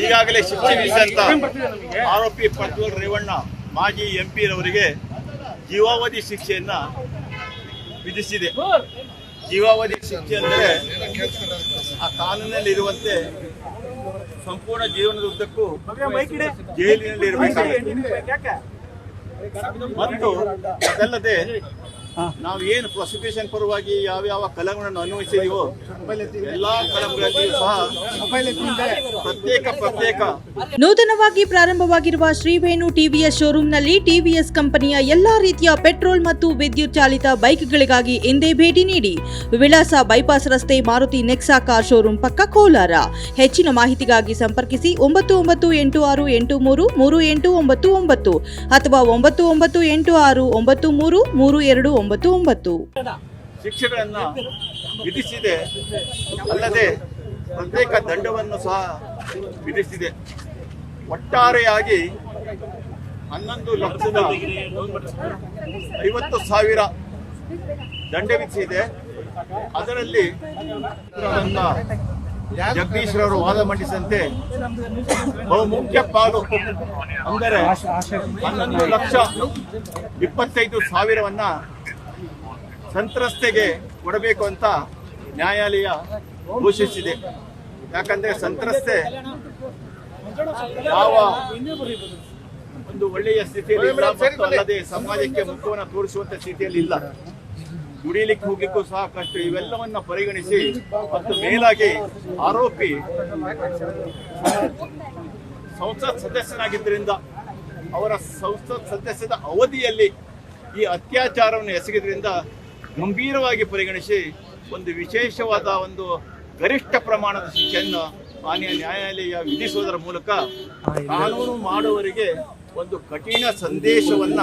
ಈಗಾಗಲೇ ಶಿಕ್ಷೆ ವಿಧಿಸಿದಂತ ಆರೋಪಿ ಪಟ್ವಲ್ ರೇವಣ್ಣ ಮಾಜಿ ರವರಿಗೆ ಜೀವಾವಧಿ ಶಿಕ್ಷೆಯನ್ನ ವಿಧಿಸಿದೆ. ಜೀವಾವಧಿ ಶಿಕ್ಷೆ ಅಂದರೆ ಆ ಕಾನೂನಲ್ಲಿ ಇರುವಂತೆ ಸಂಪೂರ್ಣ ಜೀವನದ ಉದ್ದಕ್ಕೂ ಜೈಲಿನಲ್ಲಿ ಇರಬೇಕಾಗುತ್ತೆ ಮತ್ತು ಅದಲ್ಲದೆ ನಾವು ಏನು ಪ್ರಾಸಿಕ್ಯೂಷನ್ ಪರವಾಗಿ ಯಾವ ಯಾವ ಕಲಗಳನ್ನು ಅನ್ವಯಿಸಿದೀವೋ ಎಲ್ಲಾ ಕಲಂಗಳಲ್ಲಿಯೂ ಸಹ ಪ್ರತ್ಯೇಕ ಪ್ರತ್ಯೇಕ ನೂತನವಾಗಿ ಪ್ರಾರಂಭವಾಗಿರುವ ಶ್ರೀವೇಣು ಟಿವಿಎಸ್ ಶೋರೂಮ್ನಲ್ಲಿ ಟಿವಿಎಸ್ ಕಂಪನಿಯ ಎಲ್ಲಾ ರೀತಿಯ ಪೆಟ್ರೋಲ್ ಮತ್ತು ವಿದ್ಯುತ್ ಚಾಲಿತ ಬೈಕ್ಗಳಿಗಾಗಿ ಎಂದೇ ಭೇಟಿ ನೀಡಿ. ವಿಳಾಸ ಬೈಪಾಸ್ ರಸ್ತೆ ಮಾರುತಿ ನೆಕ್ಸಾ ಕಾರ್ ಶೋರೂಮ್ ಪಕ್ಕ ಕೋಲಾರ. ಹೆಚ್ಚಿನ ಮಾಹಿತಿಗಾಗಿ ಸಂಪರ್ಕಿಸಿ ಒಂಬತ್ತು ಒಂಬತ್ತು ಎಂಟು ಆರು ಎಂಟು ಮೂರು ಮೂರು ಎಂಟು ಒಂಬತ್ತು ಒಂಬತ್ತು ಅಥವಾ ಒಂಬತ್ತು ಒಂಬತ್ತು ಎಂಟು ಆರು ಒಂಬತ್ತು ಮೂರು ಮೂರು ಎರಡು ಒಂಬತ್ತು ಒಂಬತ್ತು ಶಿಕ್ಷೆಗಳನ್ನ ವಿಧಿಸಿದೆ. ಅಲ್ಲದೆ ಪ್ರತ್ಯೇಕ ದಂಡವನ್ನು ಸಹ ವಿಧಿಸಿದೆ. ಒಟ್ಟಾರೆಯಾಗಿ ಹನ್ನೊಂದು ಲಕ್ಷದ ಐವತ್ತು ಸಾವಿರ ದಂಡ ವಿಧಿಸಿದೆ. ಅದರಲ್ಲಿ ಜಗದೀಶ್ರವರು ಜಗದೀಶ್ ರವರು ವಾದ ಮಂಡಿಸಿದಂತೆ ಬಹುಮುಖ್ಯ ಪಾಲು ಅಂದರೆ ಹನ್ನೊಂದು ಲಕ್ಷ ಇಪ್ಪತ್ತೈದು ಸಾವಿರವನ್ನ ಸಂತ್ರಸ್ತೆಗೆ ಕೊಡಬೇಕು ಅಂತ ನ್ಯಾಯಾಲಯ ಘೋಷಿಸಿದೆ. ಯಾಕಂದ್ರೆ ಸಂತ್ರಸ್ತೆ ಯಾವ ಒಂದು ಒಳ್ಳೆಯ ಸ್ಥಿತಿಯಲ್ಲಿ ಅಲ್ಲದೆ ಸಮಾಜಕ್ಕೆ ಮುಖವನ್ನು ತೋರಿಸುವಂತ ಸ್ಥಿತಿಯಲ್ಲಿ ಇಲ್ಲ. ದುಡಿಲಿಕ್ಕೆ ಹೋಗ್ಲಿಕ್ಕೂ ಸಹ ಕಷ್ಟ ಇವೆಲ್ಲವನ್ನ ಪರಿಗಣಿಸಿ ಮತ್ತು ಮೇಲಾಗಿ ಆರೋಪಿ ಸಂಸತ್ ಸದಸ್ಯನಾಗಿದ್ದರಿಂದ ಅವರ ಸಂಸತ್ ಸದಸ್ಯದ ಅವಧಿಯಲ್ಲಿ ಈ ಅತ್ಯಾಚಾರವನ್ನು ಎಸಗಿದ್ರಿಂದ ಗಂಭೀರವಾಗಿ ಪರಿಗಣಿಸಿ ಒಂದು ವಿಶೇಷವಾದ ಒಂದು ಗರಿಷ್ಠ ಪ್ರಮಾಣದ ಶಿಕ್ಷೆಯನ್ನು ಮಾನ್ಯ ನ್ಯಾಯಾಲಯ ವಿಧಿಸುವುದರ ಮೂಲಕ ಕಾನೂನು ಮಾಡುವವರಿಗೆ ಒಂದು ಕಠಿಣ ಸಂದೇಶವನ್ನ